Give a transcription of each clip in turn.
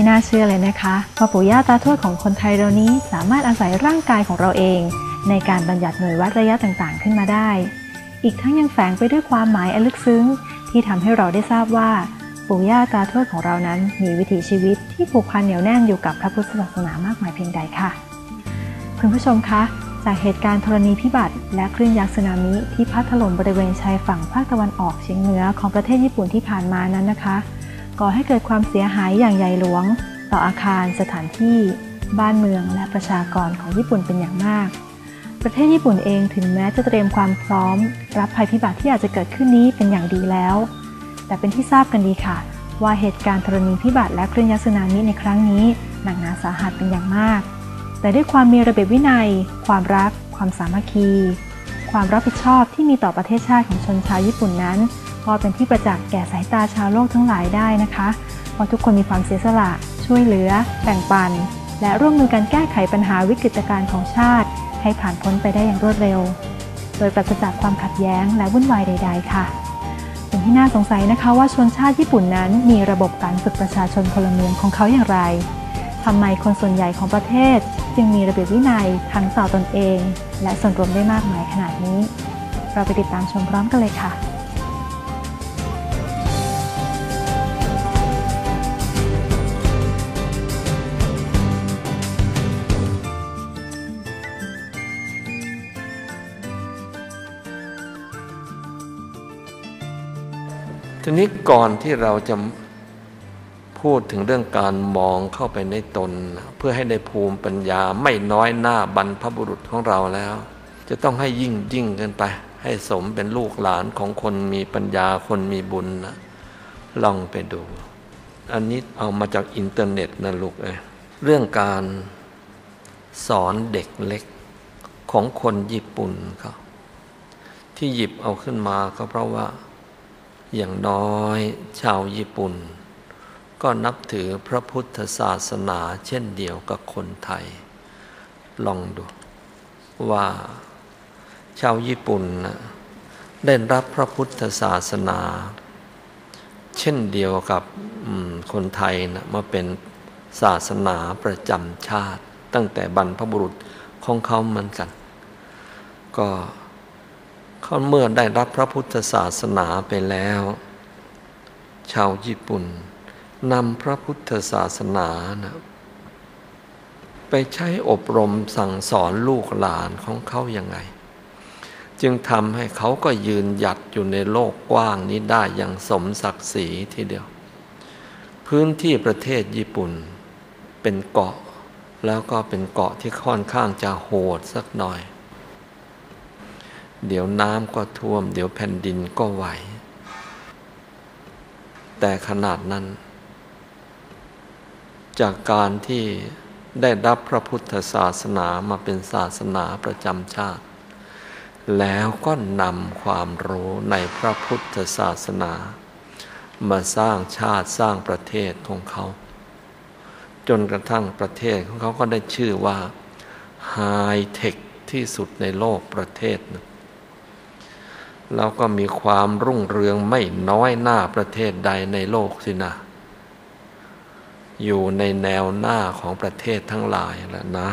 ไม่น่าเชื่อเลยนะคะว่าปู่ย่าตาทวดของคนไทยเรานี้สามารถอาศัยร่างกายของเราเอง ในการบัญญัติหน่วยวัดระยะต่างๆ ขึ้นมาได้ อีกทั้งยังแฝงไปด้วยความหมายอันลึกซึ้ง ที่ทำให้เราได้ทราบว่าปู่ย่าตาทวดของเรานั้นมีวิถีชีวิตที่ผูกพันเหนียวแน่นอยู่กับพระพุทธศาสนามากมายเพียงใดค่ะ คุณผู้ชมคะ จากเหตุการณ์ธรณีพิบัติ และคลื่นยักษ์สึนามิที่พัดถล่มบริเวณชายฝั่งภาคตะวันออกเฉียงเหนือของประเทศญี่ปุ่นที่ผ่านมานั้นนะคะ ก่อให้เกิดความเสียหายอย่างใหญ่หลวง ต่ออาคารสถานที่ บ้านเมืองและประชากรของญี่ปุ่นเป็นอย่างมาก ประเทศญี่ปุ่นเองถึงแม้จะเตรียมความพร้อม รับภัยพิบัติที่อาจจะเกิดขึ้นนี้เป็นอย่างดีแล้ว แต่เป็นที่ทราบกันดีค่ะ ว่าเหตุการณ์ธรณีพิบัติและคลื่นยักษ์สึนามิในครั้งนี้หนักหนาสาหัสเป็นอย่างมาก แต่ด้วยความมีระเบียบวินัย ความรัก ความสามัคคี ความรับผิดชอบที่มีต่อประเทศชาติของชนชาวญี่ปุ่นนั้น ก็เป็นที่ประจักษ์แก่สายตาชาวโลกทั้งหลายได้นะคะว่าทุกคนมีความเสียสละช่วยเหลือ แบ่งปัน และร่วมมือกันแก้ไขปัญหาวิกฤตการณ์ของชาติ ให้ผ่านพ้นไปได้อย่างรวดเร็ว โดยปราศจากความขัดแย้งและวุ่นวายใด ๆ ค่ะสิ่งที่น่าสงสัยนะคะว่าชนชาติญี่ปุ่นนั้นมีระบบการฝึกประชาชนพลเมืองของเขาอย่างไรทำไมคนส่วนใหญ่ของประเทศ จึงมีระเบียบวินัยทั้งต่อตอนเอง และส่วนรวมได้มากมายขนาดนี้ เราไปติดตามชมพร้อมกันเลยค่ะ ทีนี้ก่อนที่เราจะพูดถึงเรื่องการมองเข้าไปในตน เพื่อให้ได้ภูมิปัญญาไม่น้อยหน้าบรรพบุรุษของเราแล้ว จะต้องให้ยิ่งยิ่งกันไป ให้สมเป็นลูกหลานของคนมีปัญญาคนมีบุญนะลองไปดู อันนี้เอามาจากอินเทอร์เน็ตนะลูกเอ้เรื่องการสอนเด็กเล็กของคนญี่ปุ่นเขาที่หยิบเอาขึ้นมาก็เพราะว่า อย่างน้อยชาวญี่ปุ่น ก็นับถือพระพุทธศาสนาเช่นเดียวกับคนไทย ลองดูว่า ชาวญี่ปุ่นได้รับพระพุทธศาสนา เช่นเดียวกับคนไทยนะมาเป็นศาสนาประจำชาติ ตั้งแต่บรรพบุรุษของเขาเหมือนกัน ก็ เขาเมื่อได้รับพระพุทธศาสนาไปแล้ว ชาวญี่ปุ่นนำพระพุทธศาสนานะไปใช้อบรมสั่งสอนลูกหลานของเขาอย่างไง จึงทำให้เขาก็ยืนหยัดอยู่ในโลกกว้างนี้ได้อย่างสมศักดิ์ศรีทีเดียว พื้นที่ประเทศญี่ปุ่นเป็นเกาะ แล้วก็เป็นเกาะที่ค่อนข้างจะโหดสักหน่อย เดี๋ยวน้ำก็ท่วม เดี๋ยวแผ่นดินก็ไหว แต่ขนาดนั้น จากการที่ได้รับพระพุทธศาสนามาเป็นศาสนาประจำชาติ แล้วก็นำความรู้ในพระพุทธศาสนา มาสร้างชาติสร้างประเทศของเขา จนกระทั่งประเทศของเขาก็ได้ชื่อว่าไฮเทคที่สุดในโลกประเทศนึง เราก็มีความรุ่งเรืองไม่น้อยหน้าประเทศใดในโลกสินะ อยู่ในแนวหน้าของประเทศทั้งหลายแล้วนะ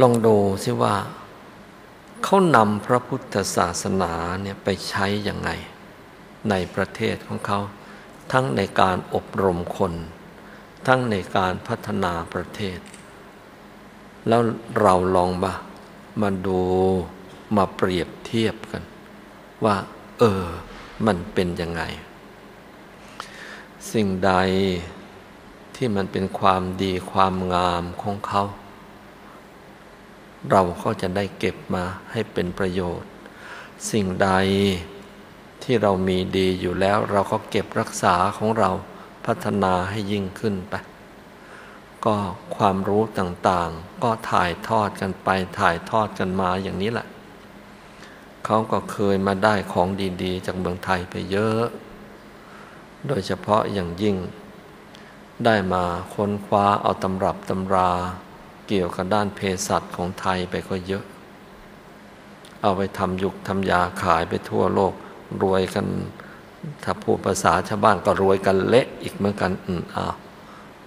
ลองดูสิว่า เขานำพระพุทธศาสนาเนี่ยไปใช้ยังไง ในประเทศของเขา ทั้งในการอบรมคน ทั้งในการพัฒนาประเทศ แล้วเราลองมามาดู มาเปรียบเทียบกัน ว่า เออ มันเป็นยังไง สิ่งใดที่มันเป็นความดีความงามของเขา เราก็จะได้เก็บมาให้เป็นประโยชน์ สิ่งใดที่เรามีดีอยู่แล้ว เราก็เก็บรักษาของเราพัฒนาให้ยิ่งขึ้นไป ก็ความรู้ต่างๆ ก็ถ่ายทอดกันไปถ่ายทอดกันมาอย่างนี้แหละ เขาก็เคยมาได้ของดีๆ จากเมืองไทยไปเยอะ โดยเฉพาะอย่างยิ่ง ได้มาค้นคว้าเอาตำรับตำราเกี่ยวกับด้านเภสัชของไทยไปก็เยอะ เอาไปทำยุกทำยาขายไปทั่วโลกรวยกัน ถ้าพูดภาษาชาวบ้านก็รวยกันเละอีกเหมือนกันอืมอ้าว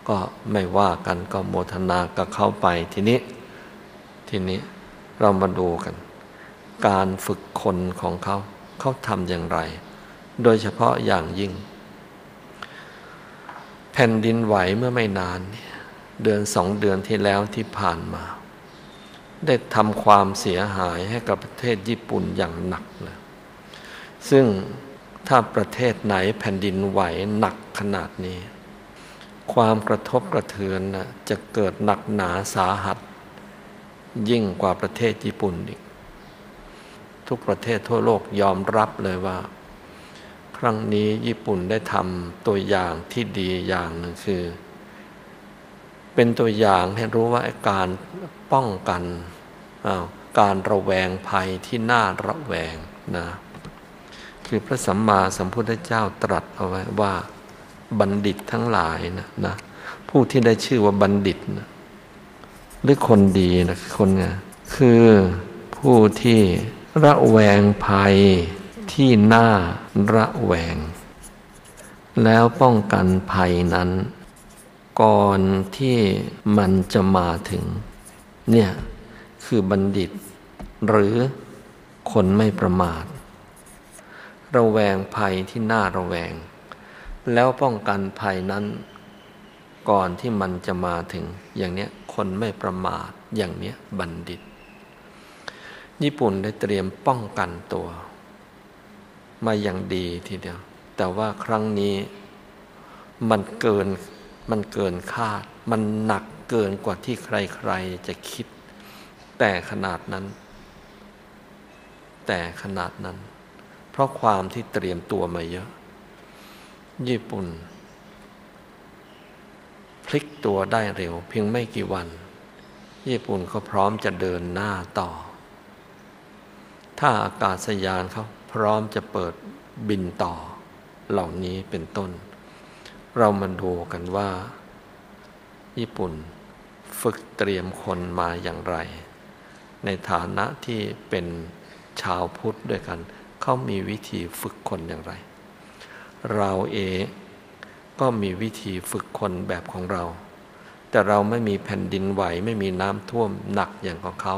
ก็ไม่ว่ากันก็โมทนากับเข้าไปทีนี้ ทีนี้เรามาดูกัน การฝึกคนของเขา เขาทำอย่างไร โดยเฉพาะอย่างยิ่ง แผ่นดินไหวเมื่อไม่นานเนี่ยเดือนสองเดือนที่แล้วที่ผ่านมา ได้ทำความเสียหายให้กับประเทศญี่ปุ่นอย่างหนักเลยซึ่งถ้าประเทศไหนแผ่นดินไหวหนักขนาดนี้ ความกระทบกระเทือนจะเกิดหนักหนาสาหัส ยิ่งกว่าประเทศญี่ปุ่นอีก ทุกประเทศทั่วโลกยอมรับเลยว่า ครั้งนี้ญี่ปุ่นได้ทำตัวอย่างที่ดีอย่างหนึ่งคือ เป็นตัวอย่างให้รู้ว่าการป้องกันการระแวงภัยที่น่าระแวงนะคือพระสัมมาสัมพุทธเจ้าตรัสเอาไว้ว่าบัณฑิตทั้งหลายนะนะผู้ที่ได้ชื่อว่าบัณฑิตนะหรือคนดีนะคนไงคือผู้ที่ ระแวงภัยที่น่าระแวง แล้วป้องกันภัยนั้น ก่อนที่มันจะมาถึง เนี่ยคือบัณฑิต หรือคนไม่ประมาท ระแวงภัยที่น่าระแวง แล้วป้องกันภัยนั้น ก่อนที่มันจะมาถึง อย่างเนี้ยคนไม่ประมาทอย่างเนี้ยบัณฑิต ญี่ปุ่นได้เตรียมป้องกันตัว มาอย่างดีทีเดียว แต่ว่าครั้งนี้มันเกินมันเกินคาด มันหนักเกินกว่าที่ใครๆจะคิด แต่ขนาดนั้น แต่ขนาดนั้น เพราะความที่เตรียมตัวมาเยอะ ญี่ปุ่น พลิกตัวได้เร็ว เพียงไม่กี่วัน ญี่ปุ่นเขาพร้อมจะเดินหน้าต่อ ถ้าอากาศยานเขาพร้อมจะเปิดบินต่อ เหล่านี้เป็นต้น เรามาดูกันว่า ญี่ปุ่นฝึกเตรียมคนมาอย่างไร ในฐานะที่เป็นชาวพุทธด้วยกัน เขามีวิธีฝึกคนอย่างไร เราเองก็มีวิธีฝึกคนแบบของเรา แต่เราไม่มีแผ่นดินไหวไม่มีน้ำท่วมหนักอย่างของเขา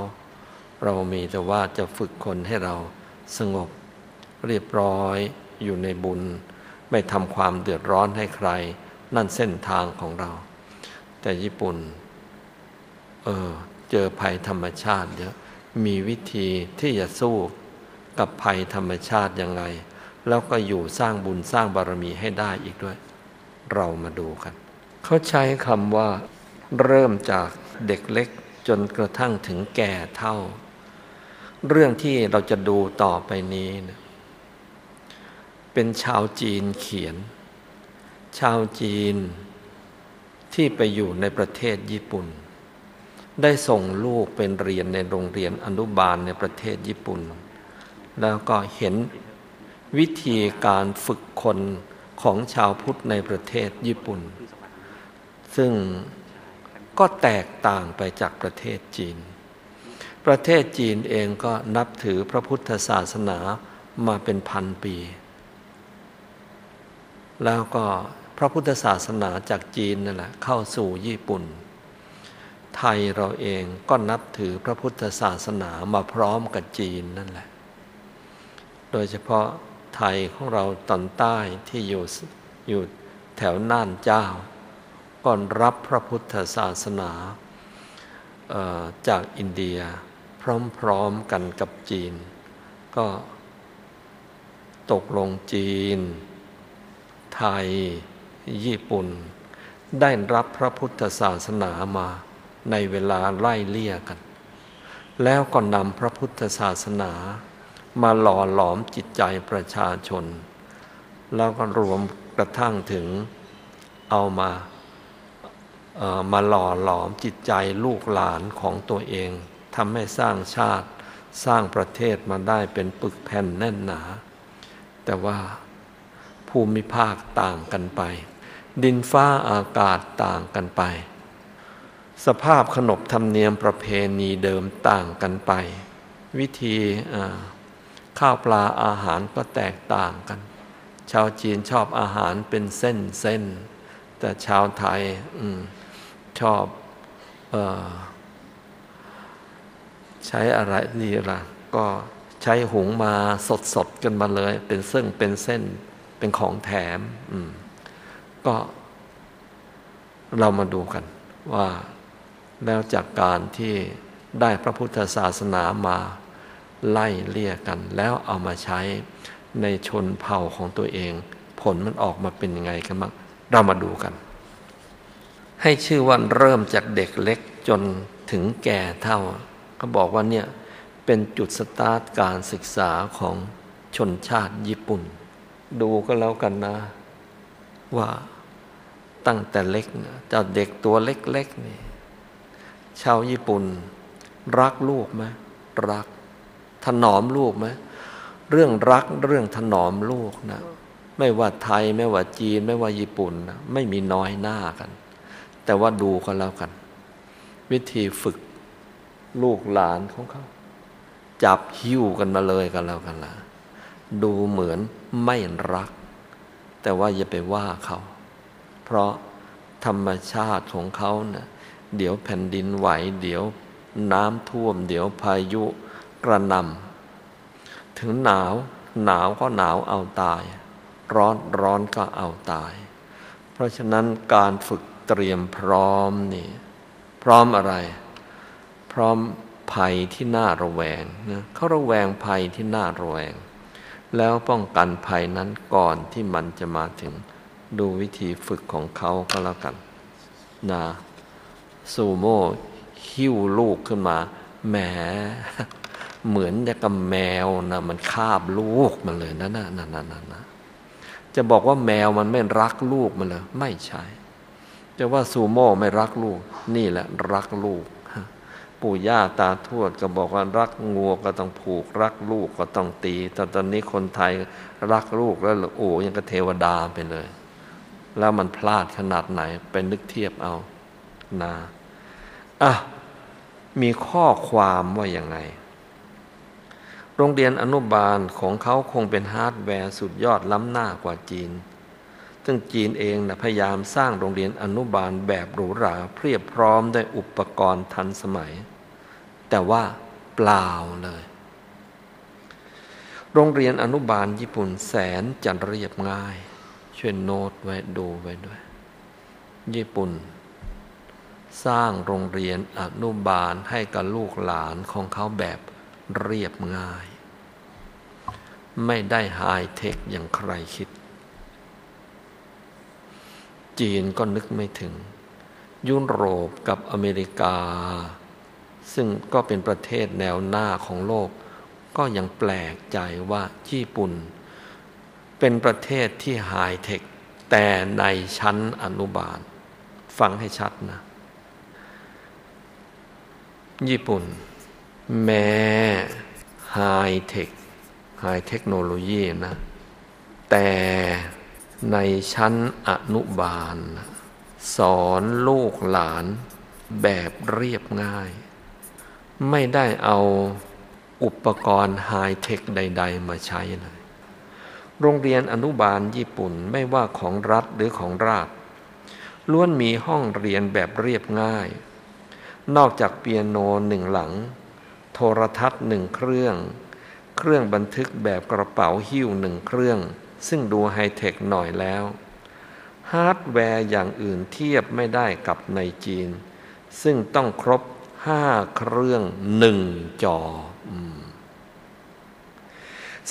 เรามีแต่ว่าจะฝึกคนให้เราสงบ เรียบร้อยอยู่ในบุญ ไม่ทำความเดือดร้อนให้ใคร นั่นเส้นทางของเรา แต่ญี่ปุ่น เออ เจอภัยธรรมชาติเยอะมีวิธีที่จะสู้กับภัยธรรมชาติยังไง แล้วก็อยู่สร้างบุญสร้างบารมีให้ได้อีกด้วย เรามาดูกัน เขาใช้คำว่า เริ่มจากเด็กเล็กจนกระทั่งถึงแก่เท่า เรื่องที่เราจะดูต่อไปนี้นะเป็นชาวจีนเขียน ชาวจีนที่ไปอยู่ในประเทศญี่ปุ่น ได้ส่งลูกเป็นเรียนในโรงเรียนอนุบาลในประเทศญี่ปุ่น แล้วก็เห็นวิธีการฝึกคนของชาวพุทธในประเทศญี่ปุ่น ซึ่งก็แตกต่างไปจากประเทศจีน ประเทศจีนเองก็นับถือพระพุทธศาสนามาเป็นพันปี แล้วก็พระพุทธศาสนาจากจีนนั่นแหละเข้าสู่ญี่ปุ่น ไทยเราเองก็นับถือพระพุทธศาสนามาพร้อมกับจีนนั่นแหละ โดยเฉพาะไทยของเราตอนใต้ที่อยู่อยู่แถวน่านเจ้าก่อนรับพระพุทธศาสนาจากอินเดีย พร้อมๆกันกับจีน ก็ตกลงจีน ไทย ญี่ปุ่น ได้รับพระพุทธศาสนามาในเวลาไล่เลี่ยกัน แล้วก็นำพระพุทธศาสนามาหล่อหลอมจิตใจประชาชน แล้วก็รวมกระทั่งถึงเอามาเามาหล่อหลอมจิตใจลูกหลานของตัวเอง ทำให้สร้างชาติสร้างประเทศมาได้เป็นปึกแผ่นแน่นหนา แต่ว่าภูมิภาคต่างกันไป ดินฟ้าอากาศต่างกันไป สภาพขนบธรรมเนียมประเพณีเดิมต่างกันไป วิธีข้าวปลาอาหารก็แตกต่างกัน ชาวจีนชอบอาหารเป็นเส้นเส้น แต่ชาวไทยอชอบอ ใช้อะไรนี่ล่ะ ก็ใช้หุงมาสดๆกันมาเลย เป็นเส้นเป็นเส้นเป็นของแถมก็เรามาดูกันว่าแล้วจากการที่ได้พระพุทธศาสนามาไล่เลี่ยกัน แล้วเอามาใช้ในชนเผ่าของตัวเอง ผลมันออกมาเป็นยังไงกันบ้างเรามาดูกัน ให้ชื่อว่าเริ่มจากเด็กเล็กจนถึงแก่เท่า เขาบอกว่าเนี่ยเป็นจุดสตาร์ทการศึกษาของชนชาติญี่ปุ่น ดูก็แล้วกันนะ ว่าตั้งแต่เล็กนะเจ้าเด็กตัวเล็กๆนี่ชาวญี่ปุ่น รักลูกไหมรัก ถนอมลูกไหมเรื่องรักเรื่องถนอมลูกนะไม่ว่าไทยไม่ว่าจีน ไม่ว่าญี่ปุ่นนะไม่มีน้อยหน้ากัน แต่ว่าดูกันแล้วกัน วิธีฝึก ลูกหลานของเขา จับหิ้วกันมาเลยกันแล้วกันละดูเหมือนไม่รัก แต่ว่าอย่าไปว่าเขา เพราะธรรมชาติของเขาเนะ่ยเดี๋ยวแผ่นดินไหว เดี๋ยวน้ำท่วม เดี๋ยวพายุกระนำถึงหนาวหนาวก็หนาวเอาตาย ร้อนร้อนก็เอาตาย เพราะฉะนั้นการฝึกเตรียมพร้อมนี่ พร้อมอะไร พร้อมภัยที่น่าระแวงนะเขาระแวงภัยที่น่าระแวง แล้วป้องกันภัยนั้นก่อนที่มันจะมาถึงดูวิธีฝึกของเขาก็แล้วกันนะซูโม่หิ้วลูกขึ้นมาแหมเหมือนกับแมวนะมันคาบลูกมันเลยนะนะนะนะนะนะจะบอกว่าแมวมันไม่รักลูกมันเลยไม่ใช่จะว่าซูโม่ไม่รักลูก นี่แหละรักลูก ปู่ย่าตาทวดก็บอกว่ารักงัวก็ต้องผูก รักลูกก็ต้องตีแต่ตอนนี้คนไทยรักลูกแล้วโอ้ยังกับเทวดาไปเลย แล้วมันพลาดขนาดไหนไปนึกเทียบเอานะอะมีข้อความว่าอย่างไง โรงเรียนอนุบาลของเขาคงเป็นฮาร์ดแวร์สุดยอดล้ำหน้ากว่าจีน ซึ่งจีนเองนะพยายามสร้างโรงเรียนอนุบาลแบบหรูหราเพียบพร้อมด้วยอุปกรณ์ทันสมัย แต่ว่าเปล่าเลย โรงเรียนอนุบาลญี่ปุ่นแสนจะเรียบง่าย ช่วยโน้ตไว้ดูไว้ด้วย ญี่ปุ่น สร้างโรงเรียนอนุบาลให้กับลูกหลานของเขาแบบเรียบง่าย ไม่ได้ไฮเทคอย่างใครคิด จีนก็นึกไม่ถึง ยุโรปกับอเมริกา ซึ่งก็เป็นประเทศแนวหน้าของโลก ก็ยังแปลกใจว่าญี่ปุ่น เป็นประเทศที่ไฮเทค แต่ในชั้นอนุบาล ฟังให้ชัดนะ ญี่ปุ่น แม้ไฮเทคไฮเทคโนโลยีนะ แต่ ในชั้นอนุบาล สอนลูกหลานแบบเรียบง่าย ไม่ได้เอาอุปกรณ์ไฮเทคใด ๆ มาใช้เลย โรงเรียนอนุบาลญี่ปุ่นไม่ว่าของรัฐหรือของราชล้วนมีห้องเรียนแบบเรียบง่าย นอกจากเปียโนหนึ่งหลัง โทรทัศน์หนึ่งเครื่อง เครื่องบันทึกแบบกระเป๋าหิ้วหนึ่งเครื่อง ซึ่งดูไฮเทคหน่อยแล้ว ฮาร์ดแวร์อย่างอื่นเทียบไม่ได้กับในจีน ซึ่งต้องครบห้าเครื่องหนึ่งจอ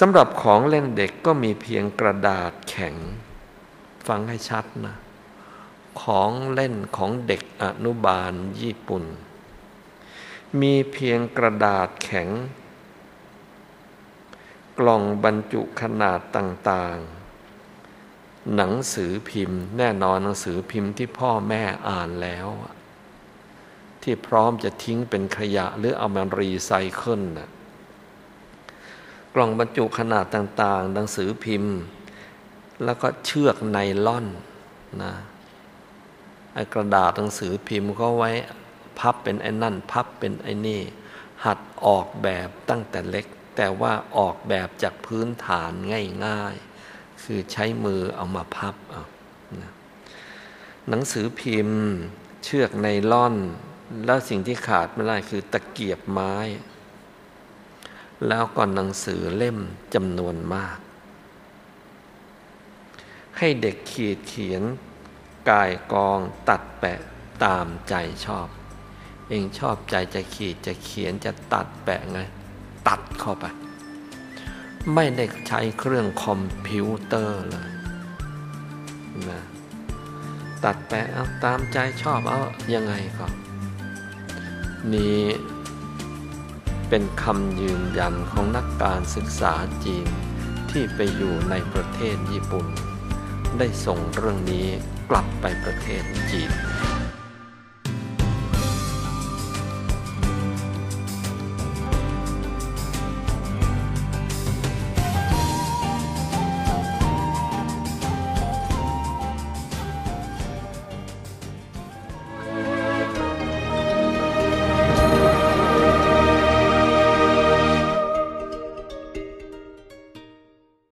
สำหรับของเล่นเด็กก็มีเพียงกระดาษแข็ง ฟังให้ชัดนะ ของเล่นของเด็กอนุบาลญี่ปุ่น มีเพียงกระดาษแข็ง กล่องบรรจุขนาดต่างๆ หนังสือพิมพ์ แน่นอนหนังสือพิมพ์ที่พ่อแม่อ่านแล้ว ที่พร้อมจะทิ้งเป็นขยะหรือเอามารีไซเคิลนะกล่องบรรจุขนาดต่างๆ หนังสือพิมพ์ แล้วก็เชือกไนล่อนนะไอกระดาษหนังสือพิมพ์ก็ไว้พับเป็นไอ้นั่น พับเป็นไอ้นี่ หัดออกแบบตั้งแต่เล็ก แต่ว่าออกแบบจากพื้นฐานง่าย ๆ คือใช้มือเอามาพับเอาหนังสือพิมพ์ เชือกไนล่อน แล้วสิ่งที่ขาดไม่ได้คือตะเกียบไม้ แล้วก็หนังสือเล่มจำนวนมาก ให้เด็กขีดเขียนกายกองตัดแปะตามใจชอบ เองชอบใจจะขีดจะเขียนจะตัดแปะไง ตัดเข้าไป ไม่ได้ใช้เครื่องคอมพิวเตอร์เลยนะตัดแปะเอาตามใจชอบเอายังไงก็ นี้เป็นคำยืนยันของนักการศึกษาจีนที่ไปอยู่ในประเทศญี่ปุ่น ได้ส่งเรื่องนี้กลับไปประเทศจีน